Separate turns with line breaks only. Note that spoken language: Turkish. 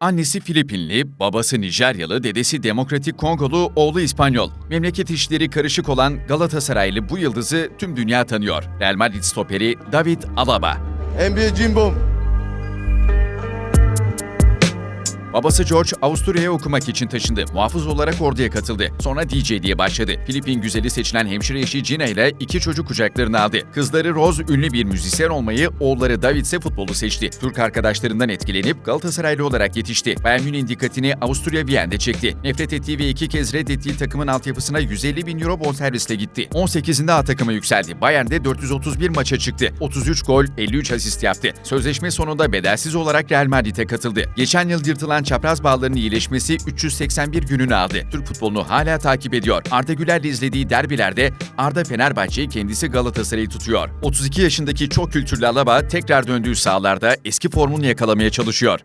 Annesi Filipinli, babası Nijeryalı, dedesi Demokratik Kongolu, oğlu İspanyol. Memleket işleri karışık olan Galatasaraylı bu yıldızı tüm dünya tanıyor. Real Madrid stoperi David Alaba.
NBA Jimbo.
Babası George Avusturya'ya okumak için taşındı. Muhafız olarak orduya katıldı. Sonra DJ diye başladı. Filipin güzeli seçilen hemşire eşi Gina ile iki çocuk kucaklarına aldı. Kızları Rose ünlü bir müzisyen olmayı, oğulları David ise futbolu seçti. Türk arkadaşlarından etkilenip Galatasaraylı olarak yetişti. Bayern Münih'in dikkatini Avusturya Viyen'de çekti. Nefret ettiği ve iki kez reddettiği takımın altyapısına 150 bin euro bonservisle gitti. 18'inde A takıma yükseldi. Bayern'de 431 maça çıktı. 33 gol, 53 asist yaptı. Sözleşme sonunda bedelsiz olarak Real Madrid'e katıldı. Geçen yıl yırtılan çapraz bağlarının iyileşmesi 381 gününü aldı. Türk futbolunu hala takip ediyor. Arda Güler'le izlediği derbilerde Arda Fenerbahçe'yi kendisi Galatasaray'ı tutuyor. 32 yaşındaki çok kültürlü Alaba tekrar döndüğü sahalarda eski formunu yakalamaya çalışıyor.